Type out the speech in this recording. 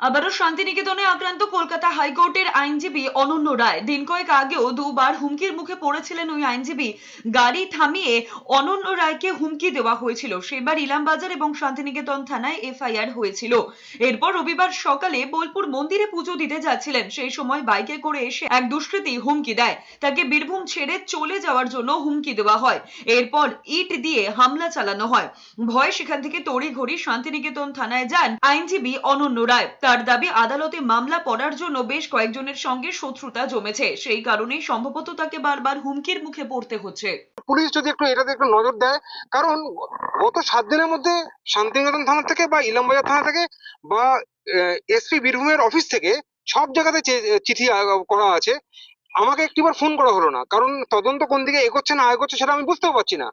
আবারও শান্তিনিকেতনে আক্রান্ত কলকাতা হাইকোর্টের আইনজীবী অনন্য রায়। দিন কয়েক আগেও দুবার হুমকির মুখে পড়েছিলেন ওই আইনজীবী। গাড়ি থামিয়ে অনন্য রায়কে হুমকি দেওয়া হয়েছিল। সেবার ইলামবাজার এবং শান্তিনিকেতন থানায় এফআইআর হয়েছিল। এরপর রবিবার সকালে বোলপুর মন্দিরে পুজো দিতে যাচ্ছিলেন। সেই সময় বাইকে করে এসে এক দুষ্কৃতী হুমকি দেয়। তাকে বীরভূম ছেড়ে চলে যাওয়ার জন্য হুমকি দেওয়া হয়। এরপর ইট দিয়ে হামলা চালানো হয়। ভয় সেখান থেকে তড়িঘড়ি শান্তিনিকেতন থানায় যান আইনজীবী অনন্য রায়। তার দাবি, আদালতে মামলা পড়ার জন্য বেশ কয়েকজনের সঙ্গে শত্রুতা জমেছে। সেই কারণেই সম্ভবত তাকে বারবার হুমকির মুখে পড়তে হচ্ছে। পুলিশ যদি একটু এটাতে একটু নজর দেয়, কারণ গত সাত দিনের মধ্যে শান্তিনিকেতন থানা থেকে বা ইলামবাজার থানা থেকে বা এসপি বীরভূমের অফিস থেকে সব জায়গাতে চিঠি করা আছে। আমাকে একটিবার ফোন করা হলো না, কারণ তদন্ত কোন দিকে এগোচ্ছে না এগোচ্ছে সেটা আমি বুঝতেও পারছি না।